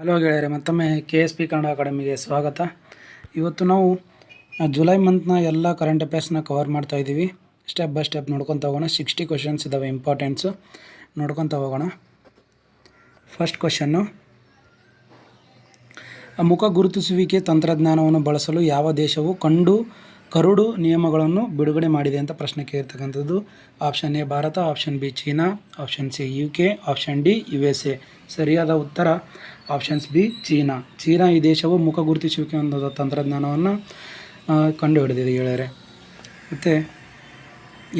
Hello ಗೆಳೆಯರೆ, ಮತ್ತೊಮ್ಮೆ K S P Kannada ಅಕಾಡೆಮಿಗೆ ಸ್ವಾಗತ. ಇವತ್ತು ನಾವು ಜುಲೈ ಮಂತ್ನ ಎಲ್ಲ ಕರೆಂಟ್ ಅಫೇರ್ಸ್ನ ಕವರ್ ಮಾಡ್ತಾ ಇದ್ದೀವಿ. ಸ್ಟೆಪ್ ಬೈ ಸ್ಟೆಪ್ ನೋಡ್ಕೊತ ಹೋಗೋಣ. ಸಿಕ್ಸ್ಟಿ ಕ್ವಶನ್ಸ್ ಇದ್ದಾವೆ ಇಂಪಾರ್ಟೆಂಟ್ಸು ನೋಡ್ಕೊತ ಹೋಗೋಣ. ಫಸ್ಟ್ ಕ್ವಶನ್ನು ಮುಖ ಗುರುತಿಸುವಿಕೆ ತಂತ್ರಜ್ಞಾನವನ್ನು ಬಳಸಲು ಯಾವ ದೇಶವು ಕಂಡು ಕರಡು ನಿಯಮಗಳನ್ನು ಬಿಡುಗಡೆ ಮಾಡಿದೆ ಅಂತ ಪ್ರಶ್ನೆ ಕೇಳಿರ್ತಕ್ಕಂಥದ್ದು option A Bharat option B China option C U K option D U S A ಸರಿಯಾದ ಉತ್ತರ ಆಪ್ಷನ್ಸ್ ಬಿ ಚೀನಾ. ಚೀನಾ ಈ ದೇಶವು ಮುಖ ಗುರುತಿಸುವಿಕೆ ಅನ್ನೋದು ತಂತ್ರಜ್ಞಾನವನ್ನು ಕಂಡುಹಿಡಿದಿದೆ ಹೇಳಿದರೆ ಮತ್ತು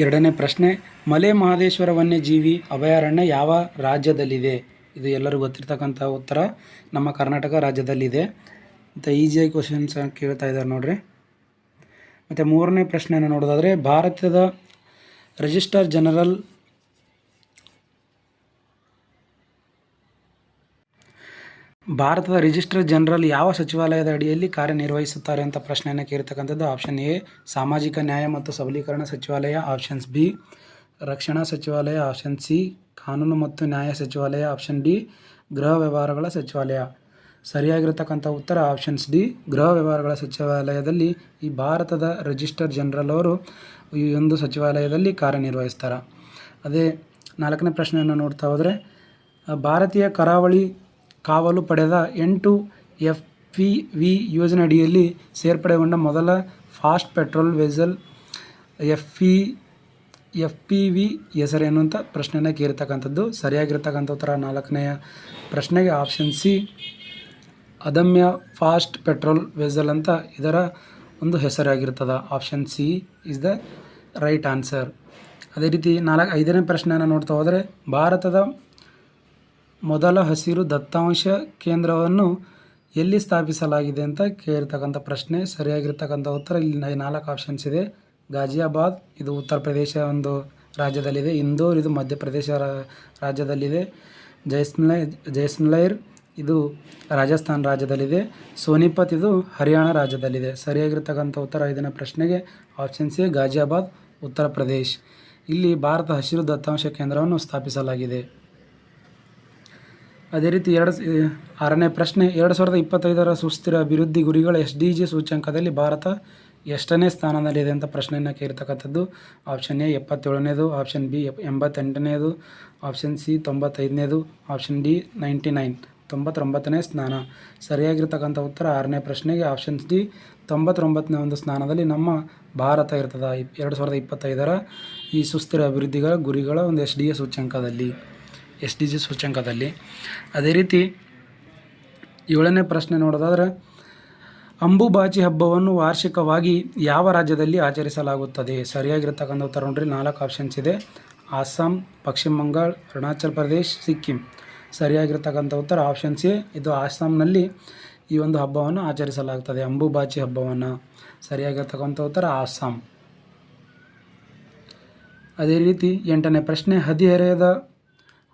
ಎರಡನೇ ಪ್ರಶ್ನೆ, ಮಲೆ ಮಹದೇಶ್ವರ ವನ್ಯಜೀವಿ ಅಭಯಾರಣ್ಯ ಯಾವ ರಾಜ್ಯದಲ್ಲಿದೆ? ಇದು ಎಲ್ಲರಿಗೂ ಗೊತ್ತಿರ್ತಕ್ಕಂಥ ಉತ್ತರ. ನಮ್ಮ ಕರ್ನಾಟಕ ರಾಜ್ಯದಲ್ಲಿದೆ. ಮತ್ತು ಈಸಿಯಾಗಿ ಕ್ವಶನ್ಸ್ ಕೇಳ್ತಾ ಇದ್ದಾರೆ ನೋಡ್ರಿ. ಮತ್ತು ಮೂರನೇ ಪ್ರಶ್ನೆಯನ್ನು ನೋಡೋದಾದರೆ, ಭಾರತದ ರಿಜಿಸ್ಟರ್ ಜನರಲ್ ಭಾರತದ ರಿಜಿಸ್ಟರ್ ಜನರಲ್ ಯಾವ ಸಚಿವಾಲಯದ ಅಡಿಯಲ್ಲಿ ಕಾರ್ಯನಿರ್ವಹಿಸುತ್ತಾರೆ ಅಂತ ಪ್ರಶ್ನೆಯನ್ನು ಕೇಳಿರ್ತಕ್ಕಂಥದ್ದು ಆಪ್ಷನ್ ಎ, ಸಾಮಾಜಿಕ ನ್ಯಾಯ ಮತ್ತು ಸಬಲೀಕರಣ ಸಚಿವಾಲಯ ಆಪ್ಷನ್ಸ್ ಬಿ, ರಕ್ಷಣಾ ಸಚಿವಾಲಯ, ಆಪ್ಷನ್ ಸಿ, ಕಾನೂನು ಮತ್ತು ನ್ಯಾಯ ಸಚಿವಾಲಯ, ಆಪ್ಷನ್ ಡಿ, ಗೃಹ ವ್ಯವಹಾರಗಳ ಸಚಿವಾಲಯ. ಸರಿಯಾಗಿರ್ತಕ್ಕಂಥ ಉತ್ತರ ಆಪ್ಷನ್ಸ್ ಡಿ ಗೃಹ ವ್ಯವಹಾರಗಳ ಸಚಿವಾಲಯದಲ್ಲಿ ಈ ಭಾರತದ ರಿಜಿಸ್ಟರ್ ಜನರಲ್ ಅವರು ಈ ಒಂದು ಸಚಿವಾಲಯದಲ್ಲಿ ಕಾರ್ಯನಿರ್ವಹಿಸ್ತಾರೆ. ಅದೇ ನಾಲ್ಕನೇ ಪ್ರಶ್ನೆಯನ್ನು ನೋಡ್ತಾ ಹೋದರೆ ಭಾರತೀಯ ಕರಾವಳಿ ಕಾವಲು ಪಡೆದ ಎಂಟು ಎಫ್ ಪಿ ವಿ ಯೋಜನೆ ಅಡಿಯಲ್ಲಿ ಸೇರ್ಪಡೆಗೊಂಡ ಮೊದಲ fast patrol vessel F P F P V ಹೆಸರೇನು ಅಂತ ಪ್ರಶ್ನೆನ ಕೇಳಿರ್ತಕ್ಕಂಥದ್ದು. ಸರಿಯಾಗಿರ್ತಕ್ಕಂಥ ಉತ್ತರ ನಾಲ್ಕನೆಯ ಪ್ರಶ್ನೆಗೆ option C Adamya fast patrol vessel ಅಂತ ಇದರ ಒಂದು ಹೆಸರಾಗಿರ್ತದೆ. Option C is the right answer ಅದೇ ರೀತಿ ನಾಲ್ಕು, ಐದನೇ ಪ್ರಶ್ನೆಯನ್ನು ನೋಡ್ತಾ ಹೋದರೆ, ಭಾರತದ ಮೊದಲ ಹಸಿರು ದತ್ತಾಂಶ ಕೇಂದ್ರವನ್ನು ಎಲ್ಲಿ ಸ್ಥಾಪಿಸಲಾಗಿದೆ ಅಂತ ಕೇಳಿರ್ತಕ್ಕಂಥ ಪ್ರಶ್ನೆ, ಸರಿಯಾಗಿರ್ತಕ್ಕಂಥ ಉತ್ತರ ಇಲ್ಲಿ ನಾಲ್ಕು ಆಪ್ಷನ್ಸ್ ಇದೆ. ಗಾಜಿಯಾಬಾದ್ ಇದು ಉತ್ತರ ಪ್ರದೇಶ ಒಂದು ರಾಜ್ಯದಲ್ಲಿದೆ. ಇಂದೋರ್, ಇದು ಮಧ್ಯಪ್ರದೇಶ ರಾಜ್ಯದಲ್ಲಿದೆ. ಜೈಸ್ಮಲೈ, ಜೈಸ್ಮಲೈರ್ ಇದು ರಾಜಸ್ಥಾನ್ ರಾಜ್ಯದಲ್ಲಿದೆ. ಸೋನಿಪತ್ ಇದು ಹರಿಯಾಣ ರಾಜ್ಯದಲ್ಲಿದೆ. ಸರಿಯಾಗಿರ್ತಕ್ಕಂಥ ಉತ್ತರ ಇದನ್ನ ಪ್ರಶ್ನೆಗೆ ಆಪ್ಷನ್ ಸಿ ಗಾಜಿಯಾಬಾದ್ ಉತ್ತರ ಪ್ರದೇಶ್. ಇಲ್ಲಿ ಭಾರತ ಹಸಿರು ದತ್ತಾಂಶ ಕೇಂದ್ರವನ್ನು ಸ್ಥಾಪಿಸಲಾಗಿದೆ. ಅದೇ ರೀತಿ ಎರಡು ಆರನೇ ಪ್ರಶ್ನೆ, ಎರಡು ಸಾವಿರದ ಇಪ್ಪತ್ತೈದರ ಸುಸ್ಥಿರ ಅಭಿವೃದ್ಧಿ ಗುರಿಗಳ ಎಸ್ ಡಿ ಜಿ ಸೂಚ್ಯಂಕದಲ್ಲಿ ಭಾರತ ಎಷ್ಟನೇ ಸ್ಥಾನದಲ್ಲಿದೆ ಅಂತ ಪ್ರಶ್ನೆಯನ್ನು ಕೇಳಿರ್ತಕ್ಕಂಥದ್ದು ಆಪ್ಷನ್ ಎ ಎಪ್ಪತ್ತೇಳನೇದು ಆಪ್ಷನ್ ಬಿ ಎಂಬತ್ತೆಂಟನೇದು ಆಪ್ಷನ್ ಸಿ ತೊಂಬತ್ತೈದನೇದು ಆಪ್ಷನ್ ಡಿ ನೈಂಟಿ ನೈನ್. ತೊಂಬತ್ತೊಂಬತ್ತನೇ ಸ್ನಾನ. ಸರಿಯಾಗಿರ್ತಕ್ಕಂಥ ಉತ್ತರ ಆರನೇ ಪ್ರಶ್ನೆಗೆ ಆಪ್ಷನ್ಸ್ ಡಿ ತೊಂಬತ್ತೊಂಬತ್ತನೇ ಒಂದು ಸ್ಥಾನದಲ್ಲಿ ನಮ್ಮ ಭಾರತ ಇರ್ತದೆ. ಎರಡು ಸಾವಿರದ ಇಪ್ಪತ್ತೈದರ ಈ ಸುಸ್ಥಿರ ಅಭಿವೃದ್ಧಿಗಳ ಗುರಿಗಳ ಒಂದು ಎಸ್ ಡಿ ಎ ಸೂಚ್ಯಂಕದಲ್ಲಿ. ಎಸ್ ಡಿ ಜಿ ಸೂಚ್ಯಂಕದಲ್ಲಿ. ಅದೇ ರೀತಿ ಏಳನೇ ಪ್ರಶ್ನೆ ನೋಡೋದಾದ್ರೆ ಅಂಬುಬಾಚಿ ಹಬ್ಬವನ್ನು ವಾರ್ಷಿಕವಾಗಿ ಯಾವ ರಾಜ್ಯದಲ್ಲಿ ಆಚರಿಸಲಾಗುತ್ತದೆ? ಸರಿಯಾಗಿರ್ತಕ್ಕಂಥ ಉತ್ತರ ನೋಡ್ರಿ, ನಾಲ್ಕು ಆಪ್ಷನ್ಸ್ ಇದೆ. ಅಸ್ಸಾಂ, ಪಶ್ಚಿಮ ಬಂಗಾಳ, ಅರುಣಾಚಲ್ ಪ್ರದೇಶ್, ಸಿಕ್ಕಿಂ. ಸರಿಯಾಗಿರ್ತಕ್ಕಂಥ ಉತ್ತರ ಆಪ್ಷನ್ ಸಿ ಇದು ಅಸ್ಸಾಂನಲ್ಲಿ ಈ ಒಂದು ಹಬ್ಬವನ್ನು ಆಚರಿಸಲಾಗುತ್ತದೆ ಅಂಬುಬಾಚಿ ಹಬ್ಬವನ್ನು ಸರಿಯಾಗಿರ್ತಕ್ಕಂಥ ಉತ್ತರ ಆಸ್ಸಾಂ. ಅದೇ ರೀತಿ ಎಂಟನೇ ಪ್ರಶ್ನೆ, ಹದಿಹರೆಯದ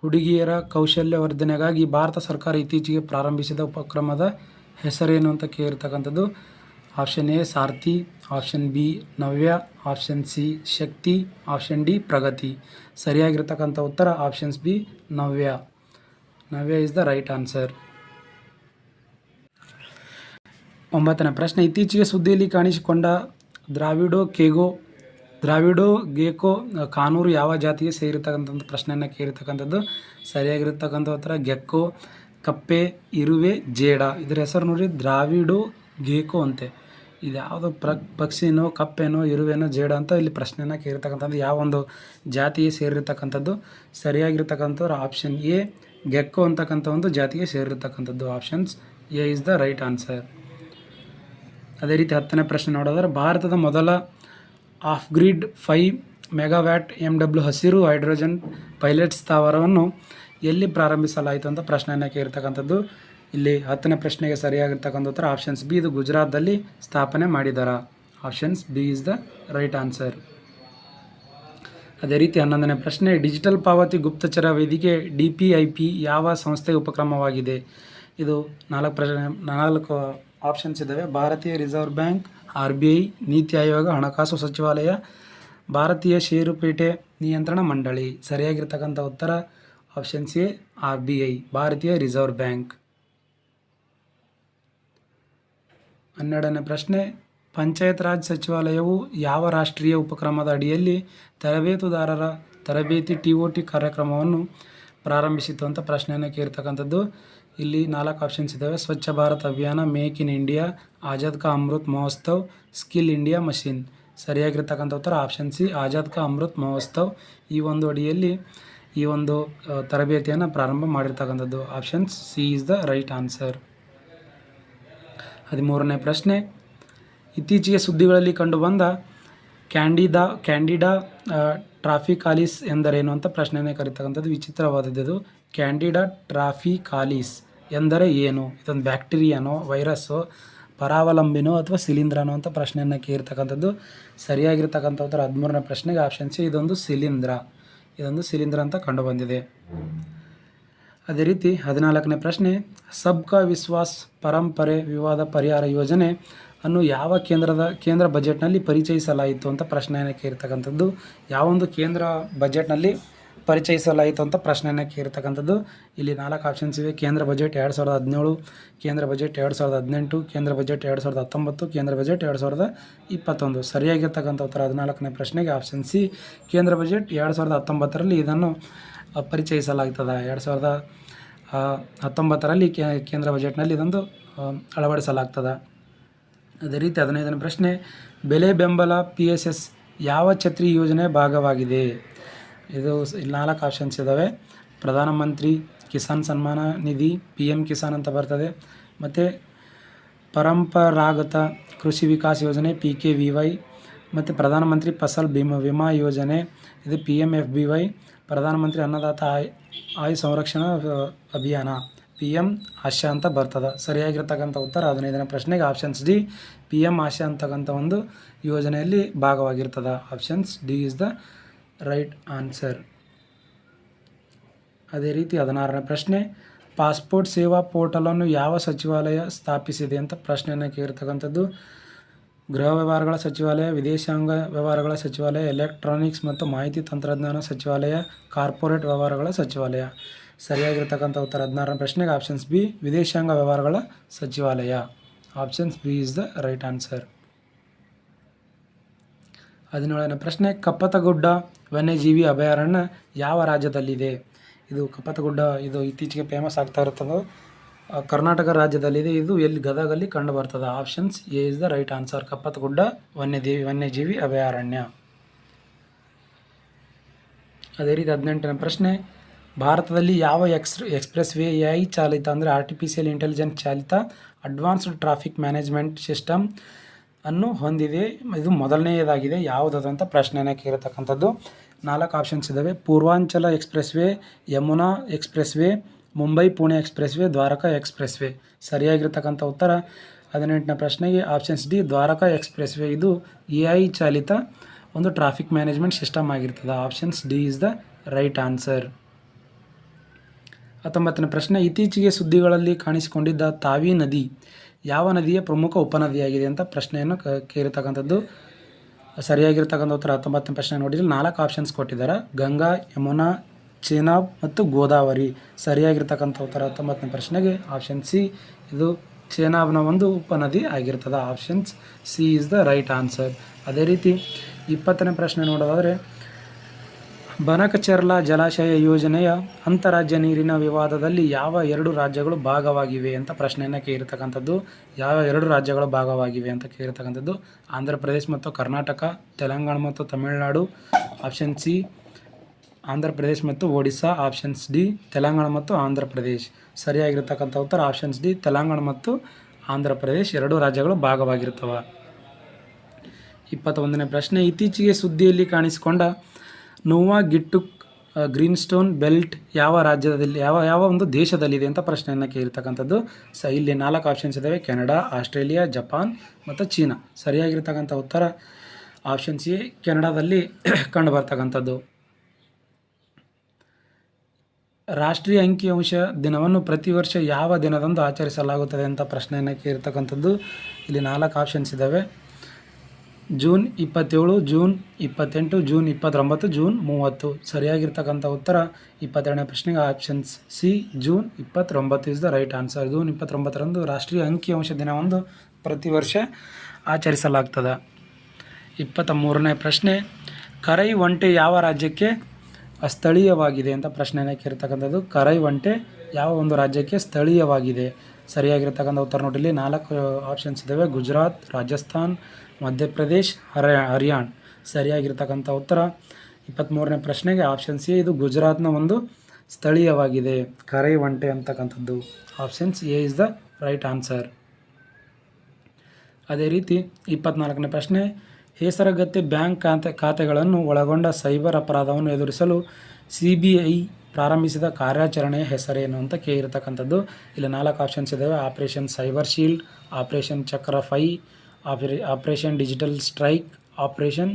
ಹುಡುಗಿಯರ ಕೌಶಲ್ಯ ವರ್ಧನೆಗಾಗಿ ಭಾರತ ಸರ್ಕಾರ ಇತ್ತೀಚೆಗೆ ಪ್ರಾರಂಭಿಸಿದ ಉಪಕ್ರಮದ ಹೆಸರೇನು ಅಂತ ಕೇಳಿರ್ತಕ್ಕಂಥದ್ದು. Option A Sarthi. Option B Navya. Option C Shakti. Option D Pragati. ಸರಿಯಾಗಿರ್ತಕ್ಕಂಥ ಉತ್ತರ options B Navya. Navya is the right answer ಒಂಬತ್ತನೇ ಪ್ರಶ್ನೆ, ಇತ್ತೀಚೆಗೆ ಸುದ್ದಿಯಲ್ಲಿ ಕಾಣಿಸಿಕೊಂಡ ದ್ರಾವಿಡೋ ಕೇಗೋ, ದ್ರಾವಿಡೋ ಗೇಕೋ ಕಾನೂರು ಯಾವ ಜಾತಿಗೆ ಸೇರಿರ್ತಕ್ಕಂಥ ಪ್ರಶ್ನೆಯನ್ನು ಕೇಳಿರ್ತಕ್ಕಂಥದ್ದು ಸರಿಯಾಗಿರ್ತಕ್ಕಂಥ ಉತ್ತರ ಗೆಕ್ಕೋ, ಕಪ್ಪೆ, ಇರುವೆ, ಜೇಡ. ಇದರ ಹೆಸರು ನೋಡಿ, ದ್ರಾವಿಡೋ ಗೇಕೋ ಅಂತೆ. ಇದು ಯಾವುದೋ ಪ್ರ, ಪಕ್ಷಿನೋ, ಕಪ್ಪೆನೋ, ಇರುವೆನೋ, ಜೇಡ ಅಂತ ಇಲ್ಲಿ ಪ್ರಶ್ನೆಯನ್ನು ಕೇಳಿರ್ತಕ್ಕಂಥದ್ದು. ಯಾವ ಒಂದು ಜಾತಿಗೆ ಸೇರಿರ್ತಕ್ಕಂಥದ್ದು, ಸರಿಯಾಗಿರ್ತಕ್ಕಂಥವ್ರ ಆಪ್ಷನ್ ಎ ಗೆಕ್ಕೋ ಅಂತಕ್ಕಂಥ ಒಂದು ಜಾತಿಗೆ ಸೇರಿರ್ತಕ್ಕಂಥದ್ದು options A is the right answer ಅದೇ ರೀತಿ ಹತ್ತನೇ ಪ್ರಶ್ನೆ ನೋಡೋದಾದ್ರೆ ಭಾರತದ ಮೊದಲ off grid five megawatt M W ಹಸಿರು ಹೈಡ್ರೋಜನ್ ಪೈಲಟ್ ಸ್ಥಾವರವನ್ನು ಎಲ್ಲಿ ಪ್ರಾರಂಭಿಸಲಾಯಿತು ಅಂತ ಪ್ರಶ್ನೆಯನ್ನು ಕೇಳಿರ್ತಕ್ಕಂಥದ್ದು. ಇಲ್ಲಿ ಹತ್ತನೇ ಪ್ರಶ್ನೆಗೆ ಸರಿಯಾಗಿರ್ತಕ್ಕಂಥ ಉತ್ತರ ಆಪ್ಷನ್ಸ್ ಬಿ ಇದು ಗುಜರಾತ್ದಲ್ಲಿ ಸ್ಥಾಪನೆ ಮಾಡಿದ್ದಾರೆ options B is the right answer ಅದೇ ರೀತಿ ಹನ್ನೊಂದನೇ ಪ್ರಶ್ನೆ, ಡಿಜಿಟಲ್ ಪಾವತಿ ಗುಪ್ತಚರ ವೇದಿಕೆ ಡಿ ಪಿ ಐ ಪಿ ಯಾವ ಸಂಸ್ಥೆಯ ಉಪಕ್ರಮವಾಗಿದೆ? ಇದು ನಾಲ್ಕು ಪ್ರಶ್ನೆ ನಾಲ್ಕು ಆಪ್ಷನ್ಸ್ ಇದ್ದಾವೆ ಭಾರತೀಯ reserve bank R B I, Niti Aayog, ಹಣಕಾಸು ಸಚಿವಾಲಯ, ಭಾರತೀಯ ಷೇರುಪೇಟೆ ನಿಯಂತ್ರಣ ಮಂಡಳಿ. ಸರಿಯಾಗಿರ್ತಕ್ಕಂಥ ಉತ್ತರ option C, R B I, ಭಾರತೀಯ ರಿಸರ್ವ್ ಬ್ಯಾಂಕ್ ಹನ್ನೆರಡನೇ ಪ್ರಶ್ನೆ ಪಂಚಾಯತ್ ರಾಜ್ ಸಚಿವಾಲಯವು ಯಾವ ರಾಷ್ಟ್ರೀಯ ಉಪಕ್ರಮದ ಅಡಿಯಲ್ಲಿ ತರಬೇತುದಾರರ ತರಬೇತಿ ಟಿ ಒ ಟಿ ಕಾರ್ಯಕ್ರಮವನ್ನು ಪ್ರಾರಂಭಿಸಿತು ಅಂತ ಪ್ರಶ್ನೆಯನ್ನು ಕೇಳ್ತಕ್ಕಂಥದ್ದು. ಇಲ್ಲಿ ನಾಲ್ಕು ಆಪ್ಷನ್ಸ್ ಇದ್ದಾವೆ ಸ್ವಚ್ಛ ಭಾರತ್ ಅಭಿಯಾನ, make in India, Azad ka Amrit Mahotsav, skill India mission. ಸರಿಯಾಗಿರ್ತಕ್ಕಂಥ ಉತ್ತರ ಆಪ್ಷನ್ ಸಿ, ಆಜಾದ್ ಕಾ ಅಮೃತ್ ಮಹೋತ್ಸವ್. ಈ ಒಂದು ಅಡಿಯಲ್ಲಿ ಈ ಒಂದು ತರಬೇತಿಯನ್ನು ಪ್ರಾರಂಭ ಮಾಡಿರ್ತಕ್ಕಂಥದ್ದು. Options C is the right answer ಹದಿಮೂರನೇ ಪ್ರಶ್ನೆ ಇತ್ತೀಚೆಗೆ ಸುದ್ದಿಗಳಲ್ಲಿ ಕಂಡುಬಂದ ಕ್ಯಾಂಡಿಡಾ ಕ್ಯಾಂಡಿಡಾ ಟ್ರಾಫಿಕಾಲಿಸ್ ಎಂದರೇನು ಅಂತ ಪ್ರಶ್ನೆನೇ ಕರೀತಕ್ಕಂಥದ್ದು ವಿಚಿತ್ರವಾದದ್ದು ಕ್ಯಾಂಡಿಡಾ ಟ್ರಾಫಿಕಾಲಿಸ್ ಎಂದರೆ ಏನು? ಇದೊಂದು ಬ್ಯಾಕ್ಟೀರಿಯಾನೋ, ವೈರಸ್ಸೋ, ಪರಾವಲಂಬಿನೋ ಅಥವಾ ಸಿಲಿಂದ್ರನೋ ಅಂತ ಪ್ರಶ್ನೆಯನ್ನು ಕೇಳಿರ್ತಕ್ಕಂಥದ್ದು ಸರಿಯಾಗಿರ್ತಕ್ಕಂಥ ಉತ್ತರ ಹದಿಮೂರನೇ ಪ್ರಶ್ನೆಗೆ ಆಪ್ಷನ್ ಸಿ, ಇದೊಂದು ಸಿಲಿಂದ್ರ. ಇದೊಂದು ಸಿಲಿಂದ್ರ ಅಂತ ಕಂಡುಬಂದಿದೆ ಅದೇ ರೀತಿ ಹದಿನಾಲ್ಕನೇ ಪ್ರಶ್ನೆ, ಸಬ್ಕಾ ವಿಶ್ವಾಸ್ ಪರಂಪರೆ ವಿವಾದ ಪರಿಹಾರ ಯೋಜನೆ ಅನ್ನು ಯಾವ ಕೇಂದ್ರದ, ಕೇಂದ್ರ ಬಜೆಟ್ನಲ್ಲಿ ಪರಿಚಯಿಸಲಾಯಿತು ಅಂತ ಪ್ರಶ್ನೆಯನ್ನು ಕೇಳಿರ್ತಕ್ಕಂಥದ್ದು ಯಾವೊಂದು ಕೇಂದ್ರ ಬಜೆಟ್ನಲ್ಲಿ ಪರಿಚಯಿಸಲಾಯಿತು ಅಂತ ಪ್ರಶ್ನೆಯನ್ನು ಕೇಳಿರ್ತಕ್ಕಂಥದ್ದು ಇಲ್ಲಿ ನಾಲ್ಕು ಆಪ್ಷನ್ಸ್ ಇವೆ. ಕೇಂದ್ರ ಬಜೆಟ್ ಎರಡು ಸಾವಿರದ ಹದಿನೇಳು, ಕೇಂದ್ರ ಬಜೆಟ್ ಎರಡು ಸಾವಿರದ ಹದಿನೆಂಟು, ಕೇಂದ್ರ ಬಜೆಟ್ ಎರಡು ಸಾವಿರದ ಹತ್ತೊಂಬತ್ತು, ಕೇಂದ್ರ ಬಜೆಟ್ ಎರಡು ಸಾವಿರದ ಇಪ್ಪತ್ತೊಂದು. ಸರಿಯಾಗಿರ್ತಕ್ಕಂಥ ಉತ್ತರ ಹದಿನಾಲ್ಕನೇ ಪ್ರಶ್ನೆಗೆ ಆಪ್ಷನ್ ಸಿ ಕೇಂದ್ರ ಬಜೆಟ್ ಎರಡು ಸಾವಿರದ ಹತ್ತೊಂಬತ್ತರಲ್ಲಿ ಇದನ್ನು ಪರಿಚಯಿಸಲಾಗ್ತದೆ. ಎರಡು ಸಾವಿರದ ಹತ್ತೊಂಬತ್ತರಲ್ಲಿ ಕೇಂದ್ರ ಬಜೆಟ್ನಲ್ಲಿ ಇದೊಂದು ಅಳವಡಿಸಲಾಗ್ತದೆ. ಅದೇ ರೀತಿ ಹದಿನೈದನೇ ಪ್ರಶ್ನೆ, ಬೆಲೆ ಬೆಂಬಲ ಪಿ ಎಸ್ ಎಸ್ ಯಾವ ಛತ್ರಿ ಯೋಜನೆ ಭಾಗವಾಗಿದೆ? ಇದು ನಾಲ್ಕು ಆಪ್ಷನ್ಸ್ ಇದ್ದಾವೆ ಪ್ರಧಾನಮಂತ್ರಿ ಕಿಸಾನ್ ಸನ್ಮಾನ ನಿಧಿ ಪಿ ಎಂ ಕಿಸಾನ್ ಅಂತ ಬರ್ತದೆ. ಮತ್ತು ಪರಂಪರಾಗತ ಕೃಷಿ ವಿಕಾಸ್ ಯೋಜನೆ ಪಿ ಕೆ ವಿ ವೈ ಮತ್ತು ಪ್ರಧಾನಮಂತ್ರಿ ಫಸಲ್ ಬಿಮಾ ವಿಮಾ ಯೋಜನೆ, ಇದು P M F B Y Pradhanmantri Annadata ಆಯ್, ಆಯು ಸಂರಕ್ಷಣಾ ಅಭಿಯಾನ. ಪಿ ಎಂ ಆಶಾ ಅಂತ ಬರ್ತದೆ. ಸರಿಯಾಗಿರ್ತಕ್ಕಂಥ ಉತ್ತರ ಹದಿನೈದನೇ ಪ್ರಶ್ನೆಗೆ options D P M Asha ಅಂತಕ್ಕಂಥ ಒಂದು ಯೋಜನೆಯಲ್ಲಿ ಭಾಗವಾಗಿರ್ತದೆ. Options D is the right answer ಅದೇ ರೀತಿ ಹದಿನಾರನೇ ಪ್ರಶ್ನೆ, ಪಾಸ್ಪೋರ್ಟ್ ಸೇವಾ ಪೋರ್ಟಲನ್ನು ಯಾವ ಸಚಿವಾಲಯ ಸ್ಥಾಪಿಸಿದೆ ಅಂತ ಪ್ರಶ್ನೆಯನ್ನು ಕೇಳಿರ್ತಕ್ಕಂಥದ್ದು. ಗೃಹ ವ್ಯವಹಾರಗಳ ಸಚಿವಾಲಯ, ವಿದೇಶಾಂಗ ವ್ಯವಹಾರಗಳ ಸಚಿವಾಲಯ ಎಲೆಕ್ಟ್ರಾನಿಕ್ಸ್ ಮತ್ತು ಮಾಹಿತಿ ತಂತ್ರಜ್ಞಾನ ಸಚಿವಾಲಯ ಕಾರ್ಪೊರೇಟ್ ವ್ಯವಹಾರಗಳ ಸಚಿವಾಲಯ. ಸರಿಯಾಗಿರ್ತಕ್ಕಂಥ ಉತ್ತರ. ಹದಿನಾರನೇ ಪ್ರಶ್ನೆಗೆ ಆಪ್ಷನ್ಸ್ ಬಿ ವಿದೇಶಾಂಗ ವ್ಯವಹಾರಗಳ ಸಚಿವಾಲಯ. Options B is the right answer ಹದಿನೇಳನೇ ಪ್ರಶ್ನೆ, ಕಪ್ಪತಗುಡ್ಡ ವನ್ಯಜೀವಿ ಅಭಯಾರಣ್ಯ ಯಾವ ರಾಜ್ಯದಲ್ಲಿದೆ? ಇದು ಕಪ್ಪತಗುಡ್ಡ, ಇದು ಇತ್ತೀಚೆಗೆ ಫೇಮಸ್ ಆಗ್ತಾ ಇರ್ತದೆ ಕರ್ನಾಟಕ ರಾಜ್ಯದಲ್ಲಿದೆ. ಇದು ಎಲ್ಲಿ, ಗದಗಲ್ಲಿ ಕಂಡು ಬರ್ತದೆ? Options A is the right answer Kappatagudda ವನ್ಯದೇವಿ, ವನ್ಯಜೀವಿ ಅಭಯಾರಣ್ಯ. ಅದೇ ರೀತಿ ಹದಿನೆಂಟನೇ ಪ್ರಶ್ನೆ ಭಾರತದಲ್ಲಿ ಯಾವ X expressway A I ಚಾಲಿತ ಅಂದರೆ ಆರ್ಟಿಫಿಷಿಯಲ್ ಇಂಟೆಲಿಜೆನ್ಸ್ ಚಾಲಿತ ಅಡ್ವಾನ್ಸ್ಡ್ ಟ್ರಾಫಿಕ್ ಮ್ಯಾನೇಜ್ಮೆಂಟ್ ಸಿಸ್ಟಮ್ ಅನ್ನು ಹೊಂದಿದೆ. ಇದು ಮೊದಲನೆಯದಾಗಿದೆ. ಯಾವುದಾದಂಥ ಅಂತ ಪ್ರಶ್ನೆಯನ್ನು ಕೇಳತಕ್ಕಂಥದ್ದು. ನಾಲ್ಕು ಆಪ್ಷನ್ಸ್ ಇದ್ದಾವೆ Purvanchal expressway Yamuna expressway Mumbai Pune expressway Dwarka expressway ಸರಿಯಾಗಿರ್ತಕ್ಕಂಥ ಉತ್ತರ ಹದಿನೆಂಟನೇ ಪ್ರಶ್ನೆಗೆ options D, Dwarka expressway ಇದು ಎ ಐ ಚಾಲಿತ ಒಂದು ಟ್ರಾಫಿಕ್ ಮ್ಯಾನೇಜ್ಮೆಂಟ್ ಸಿಸ್ಟಮ್ ಆಗಿರ್ತದೆ. Options D is the right answer. ಹತ್ತೊಂಬತ್ತನೇ ಪ್ರಶ್ನೆ, ಇತ್ತೀಚೆಗೆ ಸುದ್ದಿಗಳಲ್ಲಿ ಕಾಣಿಸಿಕೊಂಡಿದ್ದ ತಾವಿ ನದಿ ಯಾವ ನದಿಯ ಪ್ರಮುಖ ಉಪನದಿಯಾಗಿದೆ ಅಂತ ಪ್ರಶ್ನೆಯನ್ನು ಕೇಳಿರ್ತಕ್ಕಂಥದ್ದು. ಸರಿಯಾಗಿರ್ತಕ್ಕಂಥ ಉತ್ತರ ಹತ್ತೊಂಬತ್ತನೇ ಪ್ರಶ್ನೆ ನೋಡಿದ್ರೆ ನಾಲ್ಕು ಆಪ್ಷನ್ಸ್ ಕೊಟ್ಟಿದ್ದಾರೆ. ಗಂಗಾ, ಯಮುನಾ, ಚೇನಾಬ್ ಮತ್ತು ಗೋದಾವರಿ. ಸರಿಯಾಗಿರ್ತಕ್ಕಂಥ ಉತ್ತರ ಹತ್ತೊಂಬತ್ತನೇ ಪ್ರಶ್ನೆಗೆ ಆಪ್ಷನ್ ಸಿ ಇದು ಚೇನಾಬ್ನ ಒಂದು ಉಪನದಿ ಆಗಿರ್ತದೆ. Options C is the right answer ಅದೇ ರೀತಿ ಇಪ್ಪತ್ತನೇ ಪ್ರಶ್ನೆ ನೋಡೋದಾದರೆ ಬನಕಚರ್ಲ ಜಲಾಶಯ ಯೋಜನೆಯ ಅಂತಾರಾಜ್ಯ ನೀರಿನ ವಿವಾದದಲ್ಲಿ ಯಾವ ಎರಡು ರಾಜ್ಯಗಳು ಭಾಗವಾಗಿವೆ ಅಂತ ಪ್ರಶ್ನೆಯನ್ನು ಕೇಳಿರ್ತಕ್ಕಂಥದ್ದು, ಯಾವ ಎರಡು ರಾಜ್ಯಗಳು ಭಾಗವಾಗಿವೆ ಅಂತ ಕೇಳಿರ್ತಕ್ಕಂಥದ್ದು ಆಂಧ್ರ ಪ್ರದೇಶ್ ಮತ್ತು ಕರ್ನಾಟಕ, ತೆಲಂಗಾಣ ಮತ್ತು ತಮಿಳುನಾಡು ಆಪ್ಷನ್ ಸಿ ಆಂಧ್ರ ಪ್ರದೇಶ್ ಮತ್ತು ಒಡಿಸ್ಸಾ ಆಪ್ಷನ್ಸ್ ಡಿ ತೆಲಂಗಾಣ ಮತ್ತು ಆಂಧ್ರ ಪ್ರದೇಶ್ ಸರಿಯಾಗಿರ್ತಕ್ಕಂಥ ಉತ್ತರ ಆಪ್ಷನ್ಸ್ ಡಿ ತೆಲಂಗಾಣ ಮತ್ತು ಆಂಧ್ರ ಪ್ರದೇಶ್ ಎರಡೂ ರಾಜ್ಯಗಳು ಭಾಗವಾಗಿರ್ತವೆ. ಇಪ್ಪತ್ತೊಂದನೇ ಪ್ರಶ್ನೆ, ಇತ್ತೀಚೆಗೆ ಸುದ್ದಿಯಲ್ಲಿ ಕಾಣಿಸಿಕೊಂಡ Nuvvuagittuq greenstone belt ಯಾವ ರಾಜ್ಯದಲ್ಲಿ, ಯಾವ ಯಾವ ಒಂದು ದೇಶದಲ್ಲಿದೆ ಅಂತ ಪ್ರಶ್ನೆಯನ್ನು ಕೇಳಿರ್ತಕ್ಕಂಥದ್ದು. ಸ, ಇಲ್ಲಿ ನಾಲ್ಕು ಆಪ್ಷನ್ಸ್ ಇದ್ದಾವೆ ಕೆನಡಾ, ಆಸ್ಟ್ರೇಲಿಯಾ, ಜಪಾನ್ ಮತ್ತು ಚೀನಾ. ಸರಿಯಾಗಿರ್ತಕ್ಕಂಥ ಉತ್ತರ ಆಪ್ಷನ್ ಸಿ ಕೆನಡಾದಲ್ಲಿ ಕಂಡು ಬರ್ತಕ್ಕಂಥದ್ದು ರಾಷ್ಟ್ರೀಯ ಅಂಕಿಅಂಶ ದಿನವನ್ನು ಪ್ರತಿ ವರ್ಷ ಯಾವ ದಿನದಂದು ಆಚರಿಸಲಾಗುತ್ತದೆ ಅಂತ ಪ್ರಶ್ನೆಯನ್ನು ಕೇಳಿರ್ತಕ್ಕಂಥದ್ದು. ಇಲ್ಲಿ ನಾಲ್ಕು ಆಪ್ಷನ್ಸ್ ಇದ್ದಾವೆ ಜೂನ್ ಇಪ್ಪತ್ತೇಳು, ಜೂನ್ ಇಪ್ಪತ್ತೆಂಟು, ಜೂನ್ ಇಪ್ಪತ್ತೊಂಬತ್ತು, ಜೂನ್ ಮೂವತ್ತು. ಸರಿಯಾಗಿರ್ತಕ್ಕಂಥ ಉತ್ತರ ಇಪ್ಪತ್ತೆರಡನೇ ಪ್ರಶ್ನೆಗೆ ಆಪ್ಷನ್ಸ್ ಸಿ ಜೂನ್ ಇಪ್ಪತ್ತೊಂಬತ್ತು is the right answer June ಇಪ್ಪತ್ತೊಂಬತ್ತರಂದು ರಾಷ್ಟ್ರೀಯ ಅಂಕಿಅಂಶ ದಿನವೊಂದು ಪ್ರತಿ ವರ್ಷ ಆಚರಿಸಲಾಗ್ತದೆ. ಇಪ್ಪತ್ತ ಮೂರನೇ ಪ್ರಶ್ನೆ, ಕರೈ ಒಂಟೆ ಯಾವ ರಾಜ್ಯಕ್ಕೆ ಸ್ಥಳೀಯವಾಗಿದೆ ಅಂತ ಪ್ರಶ್ನೆನ ಕೇಳ್ತಕ್ಕಂಥದ್ದು. ಕರೈ ಒಂಟೆ ಯಾವ ಒಂದು ರಾಜ್ಯಕ್ಕೆ ಸ್ಥಳೀಯವಾಗಿದೆ? ಸರಿಯಾಗಿರ್ತಕ್ಕಂಥ ಉತ್ತರ ನೋಡಿಲಿ ನಾಲ್ಕು ಆಪ್ಷನ್ಸ್ ಇದ್ದಾವೆ ಗುಜರಾತ್, ರಾಜಸ್ಥಾನ್, ಮಧ್ಯಪ್ರದೇಶ್, ಹರ, ಹರಿಯಾಣ. ಸರಿಯಾಗಿರ್ತಕ್ಕಂಥ ಉತ್ತರ. ಇಪ್ಪತ್ತ್ಮೂರನೇ ಪ್ರಶ್ನೆಗೆ ಆಪ್ಷನ್ ಸಿ, ಇದು ಗುಜರಾತ್ನ ಒಂದು ಸ್ಥಳೀಯವಾಗಿದೆ. ಕರೈ ಒಂಟೆ ಅಂತಕ್ಕಂಥದ್ದು. Options A is the right answer ಅದೇ ರೀತಿ ಇಪ್ಪತ್ನಾಲ್ಕನೇ ಪ್ರಶ್ನೆ ಹೇಸರಗತ್ತೆ ಬ್ಯಾಂಕ್ ಖಾತೆ, ಖಾತೆಗಳನ್ನು ಒಳಗೊಂಡ ಸೈಬರ್ ಅಪರಾಧವನ್ನು ಎದುರಿಸಲು ಸಿ ಬಿ ಐ ಪ್ರಾರಂಭಿಸಿದ ಕಾರ್ಯಾಚರಣೆಯ ಹೆಸರೇನು ಅಂತ ಕೇಳಿರ್ತಕ್ಕಂಥದ್ದು. ಇಲ್ಲಿ ನಾಲ್ಕು ಆಪ್ಷನ್ಸ್ ಇದ್ದಾವೆ operation cyber shield operation Chakra five ಆಪರೇ operation digital strike operation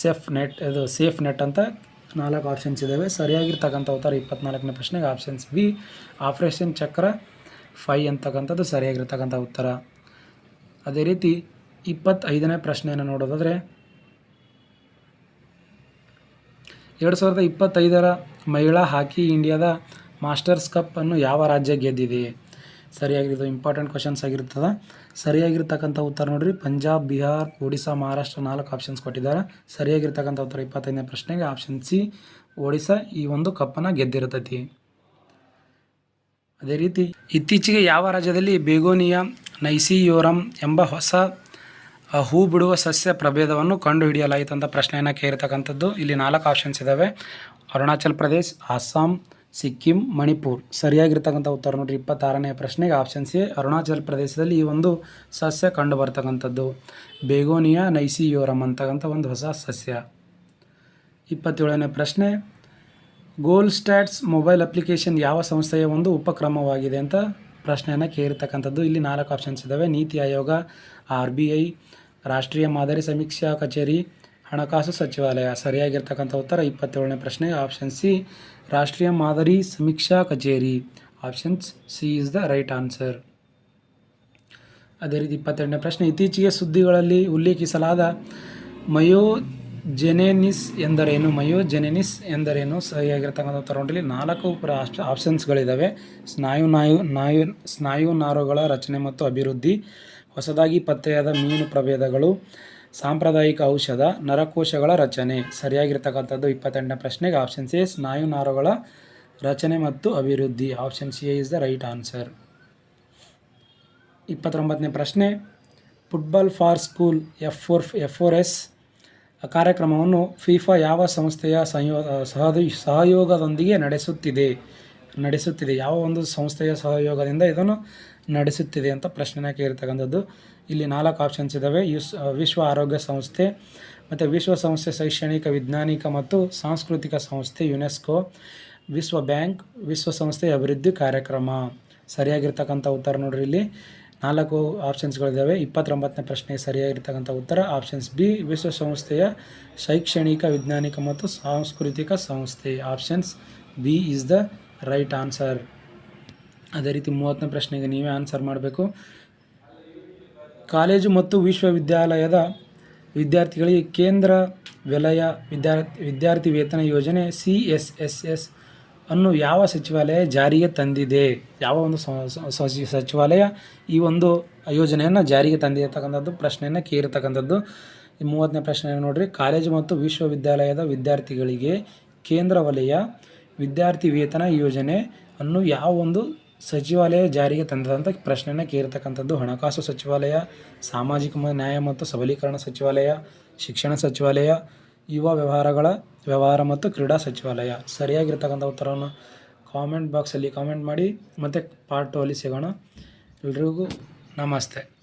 safe net ಇದು ಸೇಫ್ ನೆಟ್ ಅಂತ ನಾಲ್ಕು ಆಪ್ಷನ್ಸ್ ಇದ್ದಾವೆ ಸರಿಯಾಗಿರ್ತಕ್ಕಂಥ ಉತ್ತರ ಇಪ್ಪತ್ನಾಲ್ಕನೇ ಪ್ರಶ್ನೆಗೆ options B operation Chakra five ಅಂತಕ್ಕಂಥದ್ದು ಸರಿಯಾಗಿರ್ತಕ್ಕಂಥ ಉತ್ತರ. ಅದೇ ರೀತಿ ಇಪ್ಪತ್ತೈದನೇ ಪ್ರಶ್ನೆಯನ್ನು ನೋಡೋದಾದರೆ ಎರಡು ಸಾವಿರದ ಇಪ್ಪತ್ತೈದರ ಮಹಿಳಾ ಹಾಕಿ ಇಂಡಿಯಾದ ಮಾಸ್ಟರ್ಸ್ ಕಪ್ಪನ್ನು ಯಾವ ರಾಜ್ಯ ಗೆದ್ದಿದೆ? ಸರಿಯಾಗಿರೋದು ಇಂಪಾರ್ಟೆಂಟ್ ಕ್ವಶನ್ಸ್ ಆಗಿರ್ತದೆ ಸರಿಯಾಗಿರ್ತಕ್ಕಂಥ ಉತ್ತರ ನೋಡಿರಿ. ಪಂಜಾಬ್, ಬಿಹಾರ್, ಒಡಿಶಾ, ಮಹಾರಾಷ್ಟ್ರ ನಾಲ್ಕು ಆಪ್ಷನ್ಸ್ ಕೊಟ್ಟಿದ್ದಾರೆ. ಸರಿಯಾಗಿರ್ತಕ್ಕಂಥ ಉತ್ತರ ಇಪ್ಪತ್ತೈದನೇ ಪ್ರಶ್ನೆಗೆ ಆಪ್ಷನ್ ಸಿ, ಒಡಿಶಾ ಈ ಒಂದು ಕಪ್ಪನ್ನು ಗೆದ್ದಿರ್ತೈತಿ. ಅದೇ ರೀತಿ ಇತ್ತೀಚೆಗೆ ಯಾವ ರಾಜ್ಯದಲ್ಲಿ ಬೇಗೋನಿಯಾ ನೈಸಿಯೋರಂ ಎಂಬ ಹೊಸ ಆ, ಹೂ ಬಿಡುವ ಸಸ್ಯ ಪ್ರಭೇದವನ್ನು ಕಂಡುಹಿಡಿಯಲಾಯಿತು ಅಂತ ಪ್ರಶ್ನೆಯನ್ನು ಕೇಳಿರ್ತಕ್ಕಂಥದ್ದು ಇಲ್ಲಿ ನಾಲ್ಕು ಆಪ್ಷನ್ಸ್ ಇದ್ದಾವೆ ಅರುಣಾಚಲ್ ಪ್ರದೇಶ್ ಅಸ್ಸಾಂ ಸಿಕ್ಕಿಂ ಮಣಿಪುರ್. ಸರಿಯಾಗಿರ್ತಕ್ಕಂಥ ಉತ್ತರ ನೋಡಿರಿ ಇಪ್ಪತ್ತಾರನೇ ಪ್ರಶ್ನೆಗೆ ಆಪ್ಷನ್ ಸಿ ಅರುಣಾಚಲ್ ಪ್ರದೇಶದಲ್ಲಿ ಈ ಒಂದು ಸಸ್ಯ ಕಂಡು ಬರ್ತಕ್ಕಂಥದ್ದು. ಬೇಗೋನಿಯಾ ನೈಸಿಯೋರಮ್ ಅಂತಕ್ಕಂಥ ಒಂದು ಹೊಸ ಸಸ್ಯ. ಇಪ್ಪತ್ತೇಳನೇ ಪ್ರಶ್ನೆ ಗೋಲ್ ಸ್ಟ್ಯಾಟ್ಸ್ ಮೊಬೈಲ್ ಅಪ್ಲಿಕೇಶನ್ ಯಾವ ಸಂಸ್ಥೆಯ ಒಂದು ಉಪಕ್ರಮವಾಗಿದೆ ಅಂತ ಪ್ರಶ್ನೆಯನ್ನು ಕೇಳಿರ್ತಕ್ಕಂಥದ್ದು ಇಲ್ಲಿ ನಾಲ್ಕು ಆಪ್ಷನ್ಸ್ ಇದ್ದಾವೆ NITI Aayog R B I ರಾಷ್ಟ್ರೀಯ ಮಾದರಿ ಸಮೀಕ್ಷಾ ಕಚೇರಿ ಹಣಕಾಸು ಸಚಿವಾಲಯ. ಸರಿಯಾಗಿರ್ತಕ್ಕಂಥ ಉತ್ತರ ಇಪ್ಪತ್ತೇಳನೇ ಪ್ರಶ್ನೆ ಆಪ್ಷನ್ ಸಿ ರಾಷ್ಟ್ರೀಯ ಮಾದರಿ ಸಮೀಕ್ಷಾ ಕಚೇರಿ. Options C is the right answer ಅದೇ ರೀತಿ ಇಪ್ಪತ್ತೆರಡನೇ ಪ್ರಶ್ನೆ, ಇತ್ತೀಚೆಗೆ ಸುದ್ದಿಗಳಲ್ಲಿ ಉಲ್ಲೇಖಿಸಲಾದ ಮಯೋಜೆನೆನಿಸ್ ಎಂದರೇನು? ಮಯೋಜೆನೆನಿಸ್ ಎಂದರೇನು? ಸರಿಯಾಗಿರ್ತಕ್ಕಂಥ ತರೋಂಡಲ್ಲಿ ನಾಲ್ಕು ಪ್ರ ಆಪ್ಷನ್ಸ್ಗಳಿದ್ದಾವೆ ಸ್ನಾಯು, ನಾಯು ನಾಯು, ಸ್ನಾಯು ನಾರುಗಳ ರಚನೆ ಮತ್ತು ಅಭಿವೃದ್ಧಿ, ಹೊಸದಾಗಿ ಪತ್ತೆಯಾದ ಮೀನು ಪ್ರಭೇದಗಳು, ಸಾಂಪ್ರದಾಯಿಕ ಔಷಧ, ನರಕೋಶಗಳ ರಚನೆ. ಸರಿಯಾಗಿರ್ತಕ್ಕಂಥದ್ದು ಇಪ್ಪತ್ತೆಂಟನೇ ಪ್ರಶ್ನೆಗೆ ಆಪ್ಷನ್ ಎ ಸ್ನಾಯು ನಾರುಗಳ ರಚನೆ ಮತ್ತು ಅಭಿವೃದ್ಧಿ. Option C is the right answer. ಇಪ್ಪತ್ತೊಂಬತ್ತನೇ ಪ್ರಶ್ನೆ. Football for school, F four F four S ಕಾರ್ಯಕ್ರಮವನ್ನು ಫಿಫಾ ಯಾವ ಸಂಸ್ಥೆಯ ಸಂಯೋ ಸಹಯೋಗದೊಂದಿಗೆ ನಡೆಸುತ್ತಿದೆ ನಡೆಸುತ್ತಿದೆ, ಯಾವ ಒಂದು ಸಂಸ್ಥೆಯ ಸಹಯೋಗದಿಂದ ಇದನ್ನು ನಡೆಸುತ್ತಿದೆ ಅಂತ ಪ್ರಶ್ನೆನ ಕೇಳಿರ್ತಕ್ಕಂಥದ್ದು ಇಲ್ಲಿ ನಾಲ್ಕು ಆಪ್ಷನ್ಸ್ ಇದ್ದಾವೆ ಯುಸ್ ವಿಶ್ವ ಆರೋಗ್ಯ ಸಂಸ್ಥೆ ಮತ್ತು ವಿಶ್ವಸಂಸ್ಥೆ ಶೈಕ್ಷಣಿಕ, ವಿಜ್ಞಾನಿಕ ಮತ್ತು ಸಾಂಸ್ಕೃತಿಕ ಸಂಸ್ಥೆ ಯುನೆಸ್ಕೋ, ವಿಶ್ವ ಬ್ಯಾಂಕ್ ವಿಶ್ವಸಂಸ್ಥೆ ಅಭಿವೃದ್ಧಿ ಕಾರ್ಯಕ್ರಮ. ಸರಿಯಾಗಿರ್ತಕ್ಕಂಥ ಉತ್ತರ ನೋಡ್ರಿ ಇಲ್ಲಿ. ನಾಲ್ಕು ಆಪ್ಷನ್ಸ್ಗಳಿದ್ದಾವೆ ಇಪ್ಪತ್ತೊಂಬತ್ತನೇ ಪ್ರಶ್ನೆ ಸರಿಯಾಗಿರ್ತಕ್ಕಂಥ ಉತ್ತರ ಆಪ್ಷನ್ಸ್ ಬಿ, ವಿಶ್ವಸಂಸ್ಥೆಯ ಶೈಕ್ಷಣಿಕ, ವಿಜ್ಞಾನಿಕ ಮತ್ತು ಸಾಂಸ್ಕೃತಿಕ ಸಂಸ್ಥೆ. Options B is the right answer ಅದೇ ರೀತಿ ಮೂವತ್ತನೇ ಪ್ರಶ್ನೆಗೆ ನೀವೇ ಆನ್ಸರ್ ಮಾಡಬೇಕು. ಕಾಲೇಜು ಮತ್ತು ವಿಶ್ವವಿದ್ಯಾಲಯದ ವಿದ್ಯಾರ್ಥಿಗಳಿಗೆ ಕೇಂದ್ರ ವಲಯ ವಿದ್ಯಾರ್ಥಿ ವಿದ್ಯಾರ್ಥಿ ವೇತನ ಯೋಜನೆ ಸಿ ಎಸ್ ಎಸ್ ಎಸ್ ಅನ್ನು ಯಾವ ಸಚಿವಾಲಯ ಜಾರಿಗೆ ತಂದಿದೆ? ಯಾವ ಒಂದು ಸಚಿವಾಲಯ ಈ ಒಂದು ಯೋಜನೆಯನ್ನು ಜಾರಿಗೆ ತಂದಿರತಕ್ಕಂಥದ್ದು? ಪ್ರಶ್ನೆಯನ್ನು ಕೇಳಿರ್ತಕ್ಕಂಥದ್ದು. ಮೂವತ್ತನೇ ಪ್ರಶ್ನೆ ನೋಡ್ರಿ. ಕಾಲೇಜು ಮತ್ತು ವಿಶ್ವವಿದ್ಯಾಲಯದ ವಿದ್ಯಾರ್ಥಿಗಳಿಗೆ ಕೇಂದ್ರ ವಲಯ ವಿದ್ಯಾರ್ಥಿ ವೇತನ ಯೋಜನೆ ಅನ್ನು ಯಾವ ಒಂದು ಸಚಿವಾಲಯ ಜಾರಿಗೆ ತಂದಂಥ ಪ್ರಶ್ನೆಯನ್ನು ಕೇಳಿರ್ತಕ್ಕಂಥದ್ದು. ಹಣಕಾಸು ಸಚಿವಾಲಯ, ಸಾಮಾಜಿಕ ನ್ಯಾಯ ಮತ್ತು ಸಬಲೀಕರಣ ಸಚಿವಾಲಯ, ಶಿಕ್ಷಣ ಸಚಿವಾಲಯ ಯುವ ವ್ಯವಹಾರಗಳ ವ್ಯವಹಾರ ಮತ್ತು ಕ್ರೀಡಾ ಸಚಿವಾಲಯ. ಸರಿಯಾಗಿರ್ತಕ್ಕಂಥ ಉತ್ತರವನ್ನು ಕಾಮೆಂಟ್ ಬಾಕ್ಸಲ್ಲಿ ಕಾಮೆಂಟ್ ಮಾಡಿ, ಮತ್ತು ಪಾರ್ಟ್ ಟು ಅಲ್ಲಿ ಸಿಗೋಣ. ಎಲ್ರಿಗೂ ನಮಸ್ತೆ.